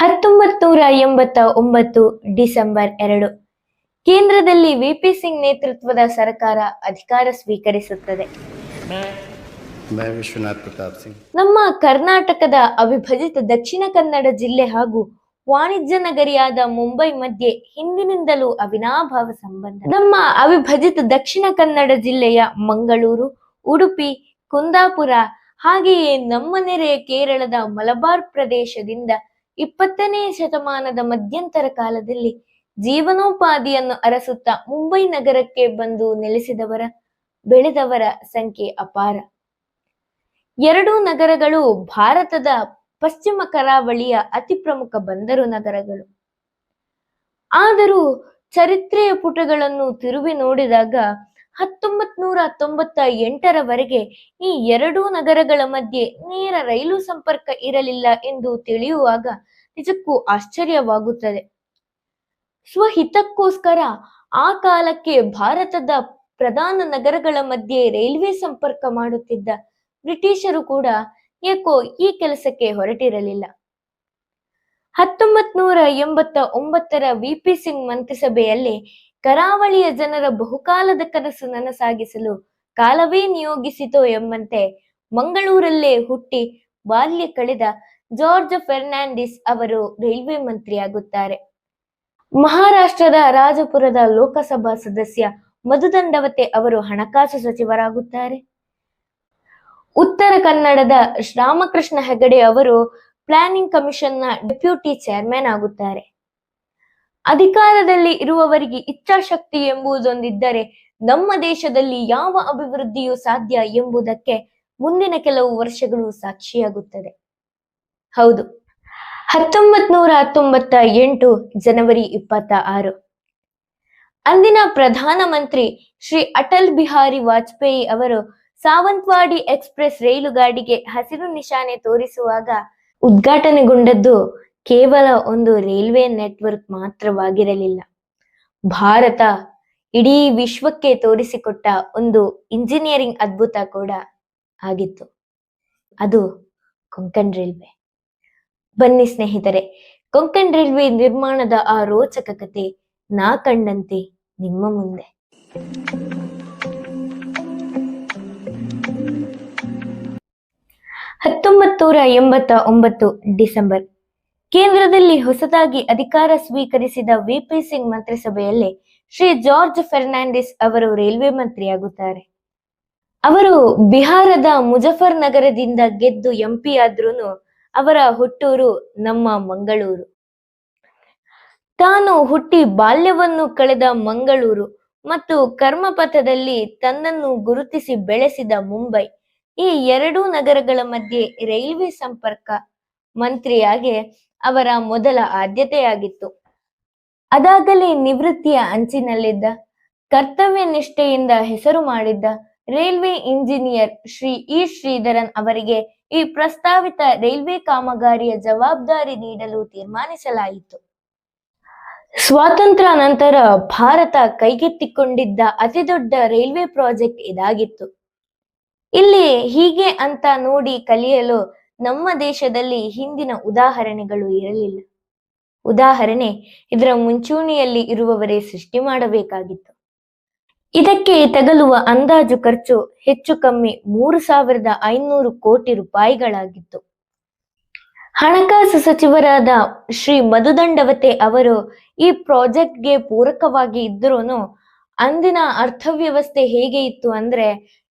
ಹತ್ತೊಂಬತ್ತನೂರ ಎಂಬತ್ತ ಒಂಬತ್ತು ಡಿಸೆಂಬರ್ ಎರಡು. ಕೇಂದ್ರದಲ್ಲಿ ವಿಪಿ ಸಿಂಗ್ ನೇತೃತ್ವದ ಸರ್ಕಾರ ಅಧಿಕಾರ ಸ್ವೀಕರಿಸುತ್ತದೆ. ನಮ್ಮ ಕರ್ನಾಟಕದ ಅವಿಭಜಿತ ದಕ್ಷಿಣ ಕನ್ನಡ ಜಿಲ್ಲೆ ಹಾಗೂ ವಾಣಿಜ್ಯ ನಗರಿಯಾದ ಮುಂಬೈ ಮಧ್ಯೆ ಹಿಂದಿನಿಂದಲೂ ಅವಿನಾಭಾವ ಸಂಬಂಧ. ನಮ್ಮ ಅವಿಭಜಿತ ದಕ್ಷಿಣ ಕನ್ನಡ ಜಿಲ್ಲೆಯ ಮಂಗಳೂರು ಉಡುಪಿ ಕುಂದಾಪುರ ಹಾಗೆಯೇ ನಮ್ಮ ನೆರೆಯ ಕೇರಳದ ಮಲಬಾರ್ ಪ್ರದೇಶದಿಂದ ಇಪ್ಪತ್ತನೇ ಶತಮಾನದ ಮಧ್ಯಂತರ ಕಾಲದಲ್ಲಿ ಜೀವನೋಪಾಧಿಯನ್ನು ಅರಸುತ್ತಾ ಮುಂಬೈ ನಗರಕ್ಕೆ ಬಂದು ನೆಲೆಸಿದವರ, ಬೆಳೆದವರ ಸಂಖ್ಯೆ ಅಪಾರ. ಎರಡೂ ನಗರಗಳು ಭಾರತದ ಪಶ್ಚಿಮ ಕರಾವಳಿಯ ಅತಿ ಪ್ರಮುಖ ಬಂದರು ನಗರಗಳು. ಆದರೂ ಚರಿತ್ರೆಯ ಪುಟಗಳನ್ನು ತಿರುವಿ ನೋಡಿದಾಗ ಹತ್ತೊಂಬತ್ ನೂರ ತೊಂಬತ್ತ ಎಂಟರವರೆಗೆ ಈ ಎರಡೂ ನಗರಗಳ ಮಧ್ಯೆ ನೇರ ರೈಲು ಸಂಪರ್ಕ ಇರಲಿಲ್ಲ ಎಂದು ತಿಳಿಯುವಾಗ ನಿಜಕ್ಕೂ ಆಶ್ಚರ್ಯವಾಗುತ್ತದೆ. ಸ್ವಹಿತಕ್ಕೋಸ್ಕರ ಆ ಕಾಲಕ್ಕೆ ಭಾರತದ ಪ್ರಧಾನ ನಗರಗಳ ಮಧ್ಯೆ ರೈಲ್ವೆ ಸಂಪರ್ಕ ಮಾಡುತ್ತಿದ್ದ ಬ್ರಿಟಿಷರು ಕೂಡ ಏಕೋ ಈ ಕೆಲಸಕ್ಕೆ ಹೊರಟಿರಲಿಲ್ಲ. ಹತ್ತೊಂಬತ್ ನೂರ ಎಂಬತ್ತ ಒಂಬತ್ತರ ವಿಪಿ ಸಿಂಗ್ ಮಂತ್ರಿಸಭೆಯಲ್ಲಿ ಕರಾವಳಿಯ ಜನರ ಬಹುಕಾಲದ ಕನಸು ನನಸಾಗಿಸಲು ಕಾಲವೇ ನಿಯೋಗಿಸಿತೋ ಎಂಬಂತೆ ಮಂಗಳೂರಲ್ಲೇ ಹುಟ್ಟಿ ಬಾಲ್ಯ ಕಳೆದ ಜಾರ್ಜ್ ಫೆರ್ನಾಂಡಿಸ್ ಅವರು ರೈಲ್ವೆ ಮಂತ್ರಿಯಾಗುತ್ತಾರೆ. ಮಹಾರಾಷ್ಟ್ರದ ರಾಜಪುರದ ಲೋಕಸಭಾ ಸದಸ್ಯ ಮಧುದಂಡವತೆ ಅವರು ಹಣಕಾಸು ಸಚಿವರಾಗುತ್ತಾರೆ. ಉತ್ತರ ಕನ್ನಡದ ರಾಮಕೃಷ್ಣ ಹೆಗಡೆ ಅವರು ಪ್ಲಾನಿಂಗ್ ಕಮಿಷನ್ನ ಡೆಪ್ಯೂಟಿ ಚೇರ್ಮನ್ ಆಗುತ್ತಾರೆ. ಅಧಿಕಾರದಲ್ಲಿ ಇರುವವರಿಗೆ ಇಚ್ಛಾಶಕ್ತಿ ಎಂಬುದೊಂದಿದ್ದರೆ ನಮ್ಮ ದೇಶದಲ್ಲಿ ಯಾವ ಅಭಿವೃದ್ಧಿಯೂ ಸಾಧ್ಯ ಎಂಬುದಕ್ಕೆ ಮುಂದಿನ ಕೆಲವು ವರ್ಷಗಳು ಸಾಕ್ಷಿಯಾಗುತ್ತದೆ. ಹೌದು. ಹತ್ತೊಂಬತ್ ನೂರ ಹತ್ತೊಂಬತ್ತ ಎಂಟು ಜನವರಿ ಇಪ್ಪತ್ತ ಆರು ಅಂದಿನ ಪ್ರಧಾನಮಂತ್ರಿ ಶ್ರೀ ಅಟಲ್ ಬಿಹಾರಿ ವಾಜಪೇಯಿ ಅವರು ಸಾವಂತ್ವಾಡಿ ಎಕ್ಸ್ಪ್ರೆಸ್ ರೈಲು ಗಾಡಿಗೆ ಹಸಿರು ನಿಶಾನೆ ತೋರಿಸುವಾಗ ಉದ್ಘಾಟನೆಗೊಂಡದ್ದು ಕೇವಲ ಒಂದು ರೈಲ್ವೆ ನೆಟ್ವರ್ಕ್ ಮಾತ್ರವಾಗಿರಲಿಲ್ಲ. ಭಾರತ ಇಡೀ ವಿಶ್ವಕ್ಕೆ ತೋರಿಸಿಕೊಟ್ಟ ಒಂದು ಇಂಜಿನಿಯರಿಂಗ್ ಅದ್ಭುತ ಕೂಡ ಆಗಿತ್ತು. ಅದು ಕೊಂಕಣ್ ರೈಲ್ವೆ. ಬನ್ನಿ ಸ್ನೇಹಿತರೆ, ಕೊಂಕಣ್ ರೈಲ್ವೆ ನಿರ್ಮಾಣದ ಆ ರೋಚಕ ಕತೆ ನಾ ಕಂಡಂತೆ ನಿಮ್ಮ ಮುಂದೆ. ಹತ್ತೊಂಬತ್ತೂರ ಎಂಬತ್ತ ಒಂಬತ್ತು ಡಿಸೆಂಬರ್. ಕೇಂದ್ರದಲ್ಲಿ ಹೊಸದಾಗಿ ಅಧಿಕಾರ ಸ್ವೀಕರಿಸಿದ ವಿಪಿ ಸಿಂಗ್ ಮಂತ್ರಿಸಭೆಯಲ್ಲಿ ಶ್ರೀ ಜಾರ್ಜ್ ಫೆರ್ನಾಂಡಿಸ್ ಅವರು ರೈಲ್ವೆ ಮಂತ್ರಿಯಾಗುತ್ತಾರೆ. ಅವರು ಬಿಹಾರದ ಮುಜಫರ್ ನಗರದಿಂದ ಗೆದ್ದು ಎಂಪಿ ಆದ್ರೂನು ಅವರ ಹುಟ್ಟೂರು ನಮ್ಮ ಮಂಗಳೂರು. ತಾನು ಹುಟ್ಟಿ ಬಾಲ್ಯವನ್ನು ಕಳೆದ ಮಂಗಳೂರು ಮತ್ತು ಕರ್ಮಪಥದಲ್ಲಿ ತನ್ನನ್ನು ಗುರುತಿಸಿ ಬೆಳೆಸಿದ ಮುಂಬೈ ಈ ಎರಡೂ ನಗರಗಳ ಮಧ್ಯೆ ರೈಲ್ವೆ ಸಂಪರ್ಕ ಮಂತ್ರಿಯಾಗಿ ಅವರ ಮೊದಲ ಆದ್ಯತೆಯಾಗಿತ್ತು. ಅದಾಗಲೇ ನಿವೃತ್ತಿಯ ಅಂಚಿನಲ್ಲಿದ್ದ ಕರ್ತವ್ಯ ನಿಷ್ಠೆಯಿಂದ ಹೆಸರು ಮಾಡಿದ್ದ railway engineer Shri E Sreedharan ಅವರಿಗೆ ಈ ಪ್ರಸ್ತಾವಿತ ರೈಲ್ವೆ ಕಾಮಗಾರಿಯ ಜವಾಬ್ದಾರಿ ನೀಡಲು ತೀರ್ಮಾನಿಸಲಾಯಿತು. ಸ್ವಾತಂತ್ರ್ಯ ನಂತರ ಭಾರತ ಕೈಗೆತ್ತಿಕೊಂಡಿದ್ದ ಅತಿದೊಡ್ಡ ರೈಲ್ವೆ ಪ್ರಾಜೆಕ್ಟ್ ಇದಾಗಿತ್ತು. ಇಲ್ಲಿ ಹೀಗೆ ಅಂತ ನೋಡಿ ಕಲಿಯಲು ನಮ್ಮ ದೇಶದಲ್ಲಿ ಹಿಂದಿನ ಉದಾಹರಣೆಗಳು ಇರಲಿಲ್ಲ. ಉದಾಹರಣೆ, ಇದರ ಮುಂಚೂಣಿಯಲ್ಲಿ ಇರುವವರೇ ಸೃಷ್ಟಿ ಮಾಡಬೇಕಾಗಿತ್ತು. ಇದಕ್ಕೆ ತಗಲುವ ಅಂದಾಜು ಖರ್ಚು ಹೆಚ್ಚು ಕಮ್ಮಿ ಮೂರು ಸಾವಿರದ ಐನೂರು ಕೋಟಿ ರೂಪಾಯಿಗಳಾಗಿತ್ತು. ಹಣಕಾಸು ಸಚಿವರಾದ ಶ್ರೀ ಮಧುದಂಡವತೆ ಅವರು ಈ ಪ್ರಾಜೆಕ್ಟ್ಗೆ ಪೂರಕವಾಗಿ ಇದ್ರೂ ಅಂದಿನ ಅರ್ಥವ್ಯವಸ್ಥೆ ಹೇಗೆ ಇತ್ತು ಅಂದ್ರೆ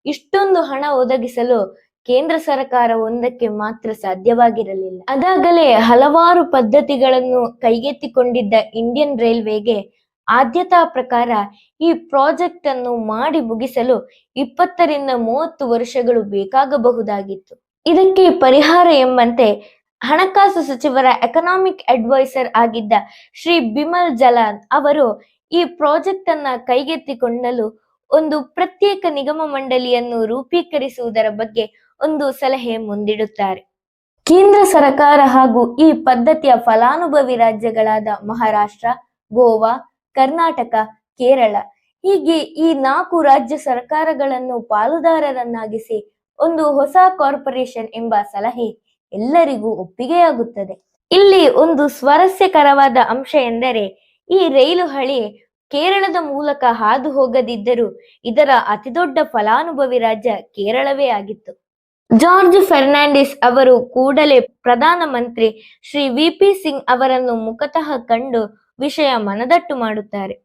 ಇಷ್ಟೊಂದು ಹಣ ಒದಗಿಸಲು ಕೇಂದ್ರ ಸರ್ಕಾರ ಒಂದಕ್ಕೆ ಮಾತ್ರ ಸಾಧ್ಯವಾಗಿರಲಿಲ್ಲ. ಅದಾಗಲೇ ಹಲವಾರು ಪದ್ಧತಿಗಳನ್ನು ಕೈಗೆತ್ತಿಕೊಂಡಿದ್ದ ಇಂಡಿಯನ್ ರೈಲ್ವೆಗೆ ಆದ್ಯತಾ ಪ್ರಕಾರ ಈ ಪ್ರಾಜೆಕ್ಟ್ ಅನ್ನು ಮಾಡಿ ಮುಗಿಸಲು ಇಪ್ಪತ್ತರಿಂದ ಮೂವತ್ತು ವರ್ಷಗಳು ಬೇಕಾಗಬಹುದಾಗಿತ್ತು. ಇದಕ್ಕೆ ಪರಿಹಾರ ಎಂಬಂತೆ ಹಣಕಾಸು ಸಚಿವರ ಎಕನಾಮಿಕ್ ಅಡ್ವೈಸರ್ ಆಗಿದ್ದ ಶ್ರೀ ಬಿಮಲ್ ಜಲಾನ್ ಅವರು ಈ ಪ್ರಾಜೆಕ್ಟ್ ಅನ್ನ ಕೈಗೆತ್ತಿಕೊಳ್ಳಲು ಒಂದು ಪ್ರತ್ಯೇಕ ನಿಗಮ ಮಂಡಳಿಯನ್ನು ರೂಪೀಕರಿಸುವುದರ ಬಗ್ಗೆ ಒಂದು ಸಲಹೆ ಮುಂದಿಡುತ್ತಾರೆ. ಕೇಂದ್ರ ಸರ್ಕಾರ ಹಾಗೂ ಈ ಪದ್ಧತಿಯ ಫಲಾನುಭವಿ ರಾಜ್ಯಗಳಾದ ಮಹಾರಾಷ್ಟ್ರ, ಗೋವಾ, ಕರ್ನಾಟಕ, ಕೇರಳ ಹೀಗೆ ಈ ನಾಲ್ಕು ರಾಜ್ಯ ಸರ್ಕಾರಗಳನ್ನು ಪಾಲುದಾರರನ್ನಾಗಿಸಿ ಒಂದು ಹೊಸ ಕಾರ್ಪೊರೇಷನ್ ಎಂಬ ಸಲಹೆ ಎಲ್ಲರಿಗೂ ಒಪ್ಪಿಗೆಯಾಗುತ್ತದೆ. ಇಲ್ಲಿ ಒಂದು ಸ್ವಾರಸ್ಯಕರವಾದ ಅಂಶ ಎಂದರೆ ಈ ರೈಲು ಹಳಿ ಕೇರಳದ ಮೂಲಕ ಹಾದು ಹೋಗದಿದ್ದರೂ ಇದರ ಅತಿದೊಡ್ಡ ಫಲಾನುಭವಿ ರಾಜ್ಯ ಕೇರಳವೇ ಆಗಿತ್ತು. ಜಾರ್ಜ್ ಫೆರ್ನಾಂಡಿಸ್ ಅವರು ಕೂಡಲೇ ಪ್ರಧಾನಮಂತ್ರಿ ಶ್ರೀ ವಿ ಪಿ ಸಿಂಗ್ ಅವರನ್ನು ಮುಖತಃ ಕಂಡು ವಿಷಯ ಮನದಟ್ಟು ಮಾಡುತ್ತಾರೆ.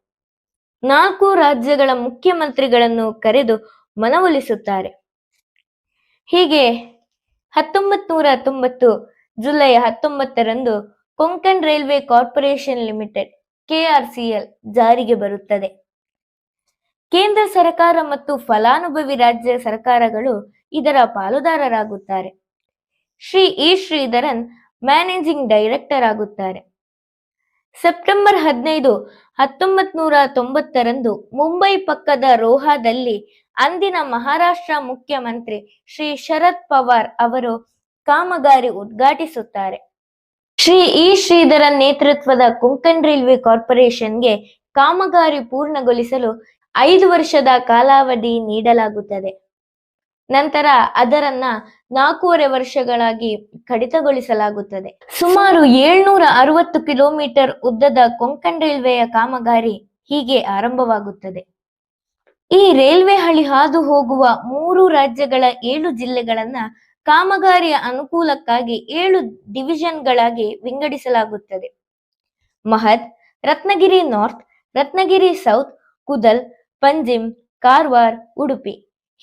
ನಾಲ್ಕು ರಾಜ್ಯಗಳ ಮುಖ್ಯಮಂತ್ರಿಗಳನ್ನು ಕರೆದು ಮನವೊಲಿಸುತ್ತಾರೆ. ಹೀಗೆ ಹತ್ತೊಂಬತ್ ನೂರ ತೊಂಬತ್ತು ಜುಲೈ ಹತ್ತೊಂಬತ್ತರಂದು Konkan railway corporation limited KRCL ಜಾರಿಗೆ ಬರುತ್ತದೆ. ಕೇಂದ್ರ ಸರ್ಕಾರ ಮತ್ತು ಫಲಾನುಭವಿ ರಾಜ್ಯ ಸರ್ಕಾರಗಳು ಇದರ ಪಾಲುದಾರರಾಗುತ್ತಾರೆ. Shri E Sreedharan managing director ಆಗುತ್ತಾರೆ. ಸೆಪ್ಟೆಂಬರ್ ಹದಿನೈದು ಹತ್ತೊಂಬತ್ ನೂರ ತೊಂಬತ್ತರಂದು ಮುಂಬೈ ಪಕ್ಕದ ರೋಹಾದಲ್ಲಿ ಅಂದಿನ ಮಹಾರಾಷ್ಟ್ರ ಮುಖ್ಯಮಂತ್ರಿ ಶ್ರೀ ಶರದ್ ಪವಾರ್ ಅವರು ಕಾಮಗಾರಿ ಉದ್ಘಾಟಿಸುತ್ತಾರೆ. ಶ್ರೀ ಇ ಶ್ರೀಧರ ನೇತೃತ್ವದ ಕೊಂಕಣ್ ರೈಲ್ವೆ ಕಾರ್ಪೊರೇಷನ್ಗೆ ಕಾಮಗಾರಿ ಪೂರ್ಣಗೊಳಿಸಲು ಐದು ವರ್ಷದ ಕಾಲಾವಧಿ ನೀಡಲಾಗುತ್ತದೆ. ನಂತರ ಅದರನ್ನ ನಾಲ್ಕೂವರೆ ವರ್ಷಗಳಾಗಿ ಕಡಿತಗೊಳಿಸಲಾಗುತ್ತದೆ. ಸುಮಾರು ಏಳ್ನೂರ ಅರವತ್ತು ಕಿಲೋಮೀಟರ್ ಉದ್ದದ ಕೊಂಕಣ್ ರೈಲ್ವೆಯ ಕಾಮಗಾರಿ ಹೀಗೆ ಆರಂಭವಾಗುತ್ತದೆ. ಈ ರೈಲ್ವೆ ಹಳಿ ಹಾದು ಹೋಗುವ ಮೂರು ರಾಜ್ಯಗಳ ಏಳು ಜಿಲ್ಲೆಗಳನ್ನ ಕಾಮಗಾರಿಯ ಅನುಕೂಲಕ್ಕಾಗಿ ಏಳು ಡಿವಿಷನ್ಗಳಾಗಿ ವಿಂಗಡಿಸಲಾಗುತ್ತದೆ. ಮಹದ್ ರತ್ನಗಿರಿ ನಾರ್ತ್, ರತ್ನಗಿರಿ ಸೌತ್, ಕುದಲ್, ಪಂಜಿಮ್, ಕಾರವಾರ್, ಉಡುಪಿ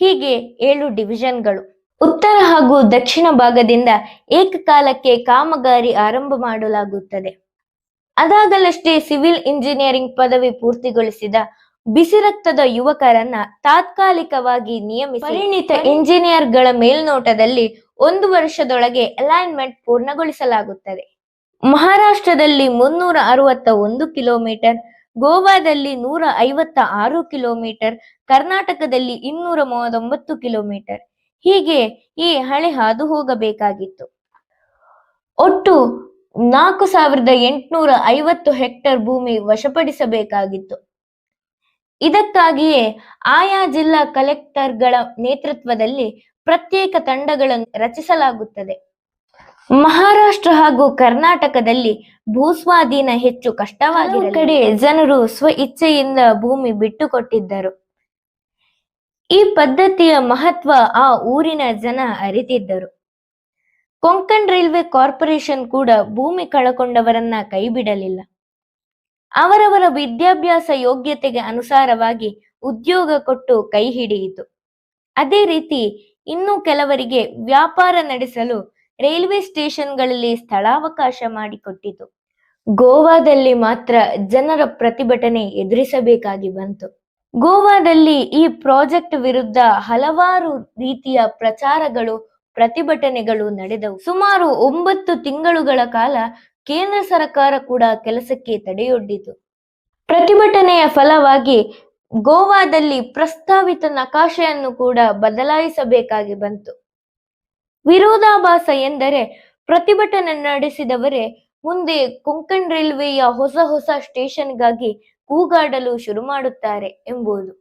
ಹೀಗೆ ಏಳು ಡಿವಿಷನ್ಗಳು. ಉತ್ತರ ಹಾಗೂ ದಕ್ಷಿಣ ಭಾಗದಿಂದ ಏಕಕಾಲಕ್ಕೆ ಕಾಮಗಾರಿ ಆರಂಭ ಮಾಡಲಾಗುತ್ತದೆ. ಅದಾಗಲಷ್ಟೇ ಸಿವಿಲ್ ಇಂಜಿನಿಯರಿಂಗ್ ಪದವಿ ಪೂರ್ತಿಗೊಳಿಸಿದ ಬಿಸಿ ರಕ್ತದ ಯುವಕರನ್ನ ತಾತ್ಕಾಲಿಕವಾಗಿ ನಿಯಮಿಸಿ ಪರಿಣಿತ ಇಂಜಿನಿಯರ್ಗಳ ಮೇಲ್ನೋಟದಲ್ಲಿ ಒಂದು ವರ್ಷದೊಳಗೆ ಅಲೈನ್ಮೆಂಟ್ ಪೂರ್ಣಗೊಳಿಸಲಾಗುತ್ತದೆ. ಮಹಾರಾಷ್ಟ್ರದಲ್ಲಿ ಮುನ್ನೂರ ಅರವತ್ತ ಒಂದು ಕಿಲೋಮೀಟರ್ ಗೋವಾದಲ್ಲಿ ನೂರ ಐವತ್ತ ಆರು ಕಿಲೋಮೀಟರ್ ಕರ್ನಾಟಕದಲ್ಲಿ ಇನ್ನೂರ ಮೂವತ್ತೊಂಬತ್ತು ಕಿಲೋಮೀಟರ್. ಹೀಗೆ ಈ ಹಳೆ ಹಾದು ಹೋಗಬೇಕಾಗಿತ್ತು. ಒಟ್ಟು ನಾಲ್ಕು ಸಾವಿರದ ಎಂಟುನೂರ ಐವತ್ತು ಹೆಕ್ಟರ್ ಭೂಮಿ ವಶಪಡಿಸಬೇಕಾಗಿತ್ತು. ಇದಕ್ಕಾಗಿಯೇ ಆಯಾ ಜಿಲ್ಲಾ ಕಲೆಕ್ಟರ್ಗಳ ನೇತೃತ್ವದಲ್ಲಿ ಪ್ರತ್ಯೇಕ ತಂಡಗಳನ್ನು ರಚಿಸಲಾಗುತ್ತದೆ. ಮಹಾರಾಷ್ಟ್ರ ಹಾಗೂ ಕರ್ನಾಟಕದಲ್ಲಿ ಭೂಸ್ವಾಧೀನ ಹೆಚ್ಚು ಕಷ್ಟವಾಗಿರುವ ಕಡೆ ಜನರು ಸ್ವ ಇಚ್ಛೆಯಿಂದ ಭೂಮಿ ಬಿಟ್ಟುಕೊಟ್ಟಿದ್ದರು. ಈ ಪದ್ಧತಿಯ ಮಹತ್ವ ಆ ಊರಿನ ಜನ ಅರಿತಿದ್ದರು. ಕೊಂಕಣ್ ರೈಲ್ವೆ ಕಾರ್ಪೊರೇಷನ್ ಕೂಡ ಭೂಮಿ ಕಳಕೊಂಡವರನ್ನ ಕೈಬಿಡಲಿಲ್ಲ. ಅವರವರ ವಿದ್ಯಾಭ್ಯಾಸ ಯೋಗ್ಯತೆಗೆ ಅನುಸಾರವಾಗಿ ಉದ್ಯೋಗ ಕೊಟ್ಟು ಕೈ ಹಿಡಿಯಿತು. ಅದೇ ರೀತಿ ಇನ್ನು ಕೆಲವರಿಗೆ ವ್ಯಾಪಾರ ನಡೆಸಲು ರೈಲ್ವೆ ಸ್ಟೇಷನ್ಗಳಲ್ಲಿ ಸ್ಥಳಾವಕಾಶ ಮಾಡಿಕೊಟ್ಟಿತು. ಗೋವಾದಲ್ಲಿ ಮಾತ್ರ ಜನರ ಪ್ರತಿಭಟನೆ ಎದುರಿಸಬೇಕಾಗಿ ಬಂತು. ಗೋವಾದಲ್ಲಿ ಈ ಪ್ರಾಜೆಕ್ಟ್ ವಿರುದ್ಧ ಹಲವಾರು ರೀತಿಯ ಪ್ರಚಾರಗಳು, ಪ್ರತಿಭಟನೆಗಳು ನಡೆದವು. ಸುಮಾರು ಒಂಬತ್ತು ತಿಂಗಳುಗಳ ಕಾಲ ಕೇಂದ್ರ ಸರ್ಕಾರ ಕೂಡ ಕೆಲಸಕ್ಕೆ ತಡೆಯೊಡ್ಡಿತು. ಪ್ರತಿಭಟನೆಯ ಫಲವಾಗಿ ಗೋವಾದಲ್ಲಿ ಪ್ರಸ್ತಾವಿತ ನಕಾಶೆಯನ್ನು ಕೂಡ ಬದಲಾಯಿಸಬೇಕಾಗಿ ಬಂತು. ವಿರೋಧಾಭಾಸ ಎಂದರೆ ಪ್ರತಿಭಟನೆ ನಡೆಸಿದವರೇ ಮುಂದೆ ಕೊಂಕಣ್ ರೈಲ್ವೆಯ ಹೊಸ ಹೊಸ ಸ್ಟೇಷನ್ಗಾಗಿ ಕೂಗಾಡಲು ಶುರು ಮಾಡುತ್ತಾರೆ ಎಂಬುದು.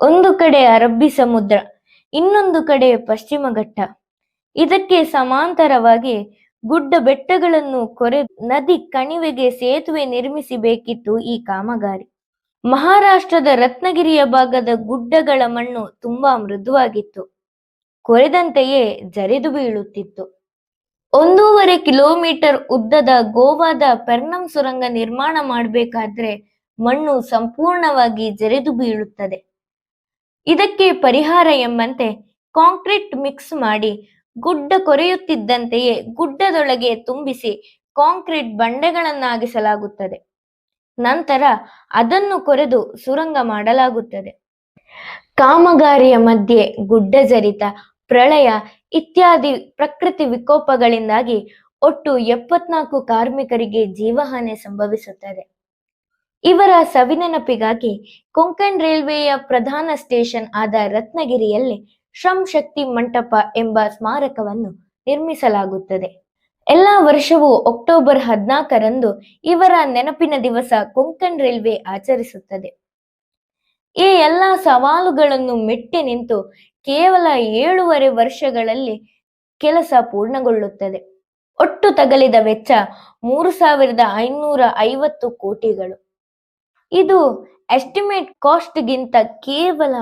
ಒಂದು ಕಡೆ ಅರಬ್ಬಿ ಸಮುದ್ರ, ಇನ್ನೊಂದು ಕಡೆ ಪಶ್ಚಿಮ ಘಟ್ಟ. ಇದಕ್ಕೆ ಸಮಾಂತರವಾಗಿ ಗುಡ್ಡ ಬೆಟ್ಟಗಳನ್ನು ಕೊರೆ ನದಿ ಕಣಿವೆಗೆ ಸೇತುವೆ ನಿರ್ಮಿಸಬೇಕಿತ್ತು ಈ ಕಾಮಗಾರಿ. ಮಹಾರಾಷ್ಟ್ರದ ರತ್ನಗಿರಿಯ ಭಾಗದ ಗುಡ್ಡಗಳ ಮಣ್ಣು ತುಂಬಾ ಮೃದುವಾಗಿತ್ತು. ಕೊರೆದಂತೆಯೇ ಜರಿದು ಬೀಳುತ್ತಿತ್ತು. ಒಂದೂವರೆ ಕಿಲೋಮೀಟರ್ ಉದ್ದದ ಗೋವಾದ ಪೆರ್ನಂ ಸುರಂಗ ನಿರ್ಮಾಣ ಮಾಡಬೇಕಾದ್ರೆ ಮಣ್ಣು ಸಂಪೂರ್ಣವಾಗಿ ಜರಿದು ಬೀಳುತ್ತದೆ. ಇದಕ್ಕೆ ಪರಿಹಾರ ಎಂಬಂತೆ ಕಾಂಕ್ರೀಟ್ ಮಿಕ್ಸ್ ಮಾಡಿ ಗುಡ್ಡ ಕೊರೆಯುತ್ತಿದ್ದಂತೆಯೇ ಗುಡ್ಡದೊಳಗೆ ತುಂಬಿಸಿ ಕಾಂಕ್ರೀಟ್ ಬಂಡೆಗಳನ್ನಾಗಿಸಲಾಗುತ್ತದೆ. ನಂತರ ಅದನ್ನು ಕೊರೆದು ಸುರಂಗ ಮಾಡಲಾಗುತ್ತದೆ. ಕಾಮಗಾರಿಯ ಮಧ್ಯೆ ಗುಡ್ಡ ಜರಿತ, ಪ್ರಳಯ ಇತ್ಯಾದಿ ಪ್ರಕೃತಿ ವಿಕೋಪಗಳಿಂದಾಗಿ ಒಟ್ಟು ಎಪ್ಪತ್ನಾಲ್ಕು ಕಾರ್ಮಿಕರಿಗೆ ಜೀವಹಾನಿ ಸಂಭವಿಸುತ್ತದೆ. ಇವರ ಸವಿನೆನಪಿಗಾಗಿ ಕೊಂಕಣ್ ರೈಲ್ವೆಯ ಪ್ರಧಾನ ಸ್ಟೇಷನ್ ಆದ ರತ್ನಗಿರಿಯಲ್ಲಿ ಶ್ರಮ್ ಶಕ್ತಿ ಮಂಟಪ ಎಂಬ ಸ್ಮಾರಕವನ್ನು ನಿರ್ಮಿಸಲಾಗುತ್ತದೆ. ಎಲ್ಲಾ ವರ್ಷವೂ ಅಕ್ಟೋಬರ್ ಹದಿನಾಲ್ಕರಂದು ಇವರ ನೆನಪಿನ ದಿವಸ ಕೊಂಕಣ್ ರೈಲ್ವೆ ಆಚರಿಸುತ್ತದೆ. ಈ ಎಲ್ಲ ಸವಾಲುಗಳನ್ನು ಮೆಟ್ಟಿ ನಿಂತು ಕೇವಲ ಏಳೂವರೆ ವರ್ಷಗಳಲ್ಲಿ ಕೆಲಸ ಪೂರ್ಣಗೊಳ್ಳುತ್ತದೆ. ಒಟ್ಟು ತಗಲಿದ ವೆಚ್ಚ ಮೂರು ಸಾವಿರದ ಐನೂರ ಐವತ್ತು ಕೋಟಿಗಳು. ಇದು ಎಸ್ಟಿಮೇಟ್ ಕಾಸ್ಟ್ಗಿಂತ ಕೇವಲ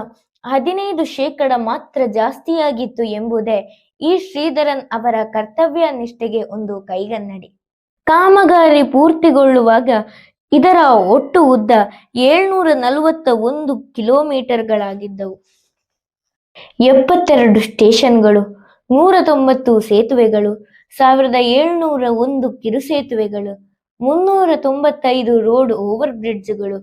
ಹದಿನೈದು ಶೇಕಡ ಮಾತ್ರ ಜಾಸ್ತಿಯಾಗಿತ್ತು ಎಂಬುದೇ ಈ ಶ್ರೀಧರನ್ ಅವರ ಕರ್ತವ್ಯ ನಿಷ್ಠೆಗೆ ಒಂದು ಕೈಗನ್ನಡಿ. ಕಾಮಗಾರಿ ಪೂರ್ತಿಗೊಳ್ಳುವಾಗ ಇದರ ಒಟ್ಟು ಉದ್ದ ಏಳ್ನೂರ ನಲವತ್ತ ಒಂದು ಕಿಲೋಮೀಟರ್ಗಳಾಗಿದ್ದವು. ಎಪ್ಪತ್ತೆರಡು ಸ್ಟೇಷನ್ಗಳು, ನೂರ ತೊಂಬತ್ತು ಸೇತುವೆಗಳು, ಸಾವಿರದ ಏಳ್ನೂರ ಒಂದು ಕಿರುಸೇತುವೆಗಳು ಮುನ್ನೂರ ತೊಂಬತ್ತೈದು ರೋಡ್ ಓವರ್ ಬ್ರಿಡ್ಜ್ಗಳು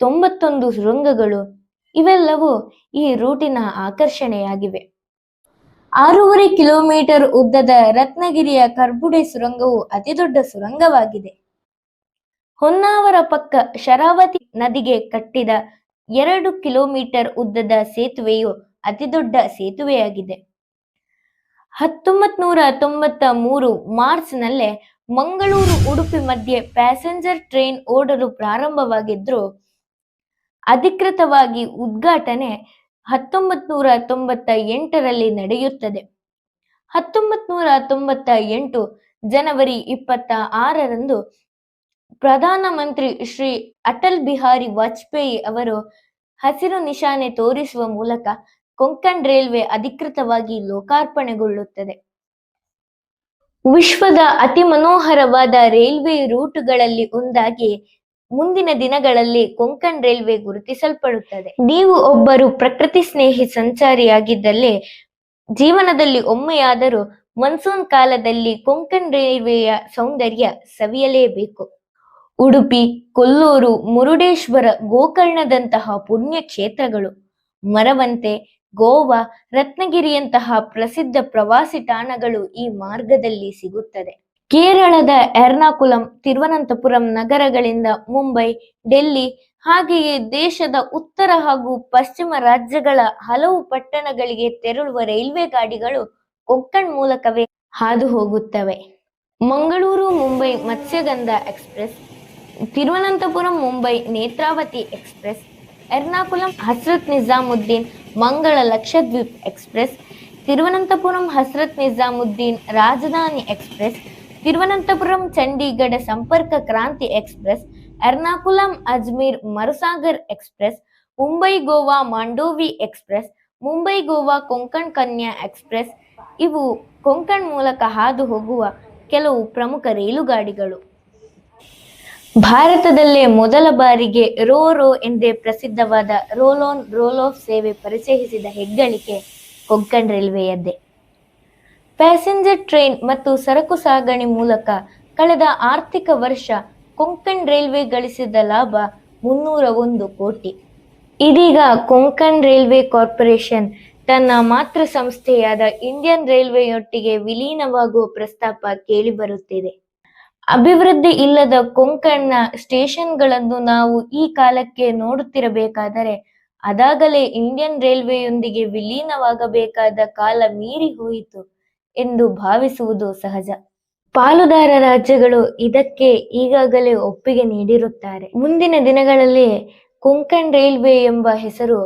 ತೊಂಬತ್ತೊಂದು ಸುರಂಗಗಳು ಇವೆಲ್ಲವೂ ಈ ರೂಟಿನ ಆಕರ್ಷಣೆಯಾಗಿವೆ. ಆರೂವರೆ ಕಿಲೋಮೀಟರ್ ಉದ್ದದ ರತ್ನಗಿರಿಯ ಕರ್ಬುಡೆ ಸುರಂಗವು ಅತಿದೊಡ್ಡ ಸುರಂಗವಾಗಿದೆ. ಹೊನ್ನಾವರ ಪಕ್ಕ ಶರಾವತಿ ನದಿಗೆ ಕಟ್ಟಿದ ಎರಡು ಕಿಲೋಮೀಟರ್ ಉದ್ದದ ಸೇತುವೆಯು ಅತಿದೊಡ್ಡ ಸೇತುವೆಯಾಗಿದೆ. ಹತ್ತೊಂಬತ್ ನೂರ ತೊಂಬತ್ತ ಮೂರು ಮಾರ್ಚ್ನಲ್ಲೇ ಮಂಗಳೂರು ಉಡುಪಿ ಮಧ್ಯೆ ಪ್ಯಾಸೆಂಜರ್ ಟ್ರೈನ್ ಓಡಲು ಪ್ರಾರಂಭವಾಗಿದ್ರು ಅಧಿಕೃತವಾಗಿ ಉದ್ಘಾಟನೆ ಹತ್ತೊಂಬತ್ ನೂರ ತೊಂಬತ್ತ ಎಂಟರಲ್ಲಿ ನಡೆಯುತ್ತದೆ. ಹತ್ತೊಂಬತ್ ನೂರ ತೊಂಬತ್ತ ಎಂಟು ಜನವರಿ ಇಪ್ಪತ್ತ ಆರರಂದು ಪ್ರಧಾನಮಂತ್ರಿ ಶ್ರೀ ಅಟಲ್ ಬಿಹಾರಿ ವಾಜಪೇಯಿ ಅವರು ಹಸಿರು ನಿಶಾನೆ ತೋರಿಸುವ ಮೂಲಕ ಕೊಂಕಣ್ ರೈಲ್ವೆ ಅಧಿಕೃತವಾಗಿ ಲೋಕಾರ್ಪಣೆಗೊಳ್ಳುತ್ತದೆ. ವಿಶ್ವದ ಅತಿ ಮನೋಹರವಾದ ರೈಲ್ವೆ ರೂಟ್ಗಳಲ್ಲಿ ಒಂದಾಗಿ ಮುಂದಿನ ದಿನಗಳಲ್ಲಿ ಕೊಂಕಣ್ ರೈಲ್ವೆ ಗುರುತಿಸಲ್ಪಡುತ್ತದೆ. ನೀವು ಒಬ್ಬರು ಪ್ರಕೃತಿ ಸ್ನೇಹಿ ಸಂಚಾರಿಯಾಗಿದ್ದಲ್ಲಿ, ಜೀವನದಲ್ಲಿ ಒಮ್ಮೆಯಾದರೂ ಮನ್ಸೂನ್ ಕಾಲದಲ್ಲಿ ಕೊಂಕಣ್ ರೈಲ್ವೆಯ ಸೌಂದರ್ಯ ಸವಿಯಲೇಬೇಕು. ಉಡುಪಿ, ಕೊಲ್ಲೂರು, ಮುರುಡೇಶ್ವರ ಗೋಕರ್ಣದಂತಹ ಪುಣ್ಯ ಕ್ಷೇತ್ರಗಳು ಮರವಂತೆ, ಗೋವಾ, ರತ್ನಗಿರಿಯಂತಹ ಪ್ರಸಿದ್ಧ ಪ್ರವಾಸಿ ತಾಣಗಳು ಈ ಮಾರ್ಗದಲ್ಲಿ ಸಿಗುತ್ತದೆ. ಕೇರಳದ ಎರ್ನಾಕುಲಂ, ತಿರುವನಂತಪುರಂ ನಗರಗಳಿಂದ ಮುಂಬೈ, ಡೆಲ್ಲಿ, ಹಾಗೆಯೇ ದೇಶದ ಉತ್ತರ ಹಾಗೂ ಪಶ್ಚಿಮ ರಾಜ್ಯಗಳ ಹಲವು ಪಟ್ಟಣಗಳಿಗೆ ತೆರಳುವ ರೈಲ್ವೆ ಗಾಡಿಗಳು ಕೊಂಕಣ್ ಮೂಲಕವೇ ಹಾದು ಹೋಗುತ್ತವೆ Mangaluru, Mumbai Matsyagandha express, Thiruvananthapuram, Mumbai Netravati express, Ernakulam Hazrat Nizamuddin, Mangala Lakshadweep express, Thiruvananthapuram Hazrat Nizamuddin Rajdhani express Thiruvananthapuram, Chandigarh Sampark Kranti express, Ernakulam Ajmer Marusagar express, Mumbai Goa Mandovi express, Mumbai Goa Konkan Kanya express. ಇವು ಕೊಂಕಣ್ ಮೂಲಕ ಹಾದು ಹೋಗುವ ಕೆಲವು ಪ್ರಮುಖ ರೈಲುಗಾಡಿಗಳು. ಭಾರತದಲ್ಲೇ ಮೊದಲ ಬಾರಿಗೆ rho rho ಎಂದೇ ಪ್ರಸಿದ್ಧವಾದ ರೋಲ್ ಆನ್ ರೋಲ್ ಆಫ್ ಸೇವೆ ಪರಿಚಯಿಸಿದ ಹೆಗ್ಗಳಿಕೆ ಕೊಂಕಣ್ ರೈಲ್ವೆಯದ್ದೇ. ಪ್ಯಾಸೆಂಜರ್ ಟ್ರೈನ್ ಮತ್ತು ಸರಕು ಸಾಗಣೆ ಮೂಲಕ ಕಳೆದ ಆರ್ಥಿಕ ವರ್ಷ ಕೊಂಕಣ್ ರೈಲ್ವೆ ಗಳಿಸಿದ ಲಾಭ ಮುನ್ನೂರ ಒಂದು ಕೋಟಿ. ಇದೀಗ ಕೊಂಕಣ್ ರೈಲ್ವೆ ಕಾರ್ಪೊರೇಷನ್ ತನ್ನ ಮಾತೃ ಸಂಸ್ಥೆಯಾದ ಇಂಡಿಯನ್ ರೈಲ್ವೆಯೊಟ್ಟಿಗೆ ವಿಲೀನವಾಗುವ ಪ್ರಸ್ತಾಪ ಕೇಳಿಬರುತ್ತಿದೆ ಅಭಿವೃದ್ಧಿ ಇಲ್ಲದ ಕೊಂಕಣ್ನ ಸ್ಟೇಷನ್ಗಳನ್ನು ನಾವು ಈ ಕಾಲಕ್ಕೆ ನೋಡುತ್ತಿರಬೇಕಾದರೆ ಅದಾಗಲೇ ಇಂಡಿಯನ್ ರೈಲ್ವೆಯೊಂದಿಗೆ ವಿಲೀನವಾಗಬೇಕಾದ ಕಾಲ ಮೀರಿ ಹೋಯಿತು. ಎಂದು ಭಾವಿಸುವುದು ಸಹಜ. ಪಾಲುದಾರ ರಾಜ್ಯಗಳು ಇದಕ್ಕೆ ಈಗಾಗಲೇ ಒಪ್ಪಿಗೆ ನೀಡಿರುತ್ತಾರೆ. ಮುಂದಿನ ದಿನಗಳಲ್ಲಿ ಕೊಂಕಣ್ ರೈಲ್ವೆ ಎಂಬ ಹೆಸರು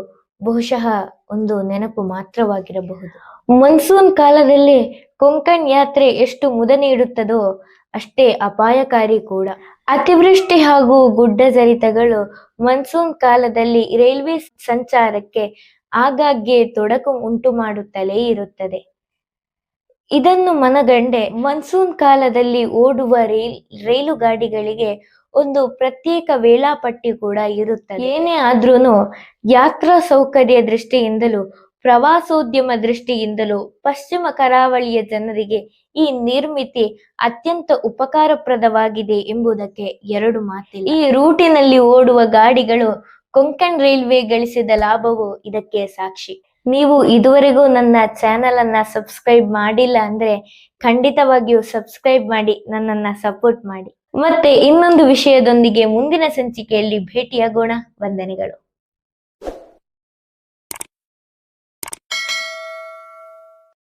ಬಹುಶಃ ಒಂದು ನೆನಪು ಮಾತ್ರವಾಗಿರಬಹುದು. ಮನ್ಸೂನ್ ಕಾಲದಲ್ಲಿ ಕೊಂಕಣ್ ಯಾತ್ರೆ ಎಷ್ಟು ಮುದ ನೀಡುತ್ತದೋ ಅಷ್ಟೇ ಅಪಾಯಕಾರಿ ಕೂಡ. ಅತಿವೃಷ್ಟಿ ಹಾಗೂ ಗುಡ್ಡ ಜರಿತಗಳು ಮನ್ಸೂನ್ ಕಾಲದಲ್ಲಿ ರೈಲ್ವೆ ಸಂಚಾರಕ್ಕೆ ಆಗಾಗ್ಗೆ ತೊಡಕು ಉಂಟು ಮಾಡುತ್ತಲೇ ಇರುತ್ತದೆ. ಇದನ್ನು ಮನಗಂಡೆ ಮನ್ಸೂನ್ ಕಾಲದಲ್ಲಿ ಓಡುವ ರೈಲ್ ರೈಲು ಗಾಡಿಗಳಿಗೆ ಒಂದು ಪ್ರತ್ಯೇಕ ವೇಳಾಪಟ್ಟಿ ಕೂಡ ಇರುತ್ತದೆ. ಏನೇ ಆದ್ರೂ ಯಾತ್ರಾ ಸೌಕರ್ಯ ದೃಷ್ಟಿಯಿಂದಲೂ, ಪ್ರವಾಸೋದ್ಯಮ ದೃಷ್ಟಿಯಿಂದಲೂ ಪಶ್ಚಿಮ ಕರಾವಳಿಯ ಜನರಿಗೆ ಈ ನಿರ್ಮಿತಿ ಅತ್ಯಂತ ಉಪಕಾರಪ್ರದವಾಗಿದೆ ಎಂಬುದಕ್ಕೆ ಎರಡು ಮಾತಿಲ್ಲ. ಈ ರೂಟಿನಲ್ಲಿ ಓಡುವ ಗಾಡಿಗಳು ಕೊಂಕಣ್ ರೈಲ್ವೆ ಗಳಿಸಿದ ಲಾಭವು ಇದಕ್ಕೆ ಸಾಕ್ಷಿ. ನೀವು ಇದುವರೆಗೂ ನನ್ನ ಚಾನೆಲ್ ಅನ್ನ ಸಬ್ಸ್ಕ್ರೈಬ್ ಮಾಡಿಲ್ಲ ಅಂದ್ರೆ ಖಂಡಿತವಾಗಿಯೂ ಸಬ್ಸ್ಕ್ರೈಬ್ ಮಾಡಿ, ನನ್ನನ್ನ ಸಪೋರ್ಟ್ ಮಾಡಿ. ಮತ್ತೆ ಇನ್ನೊಂದು ವಿಷಯದೊಂದಿಗೆ ಮುಂದಿನ ಸಂಚಿಕೆಯಲ್ಲಿ ಭೇಟಿಯಾಗೋಣ. ವಂದನೆಗಳು.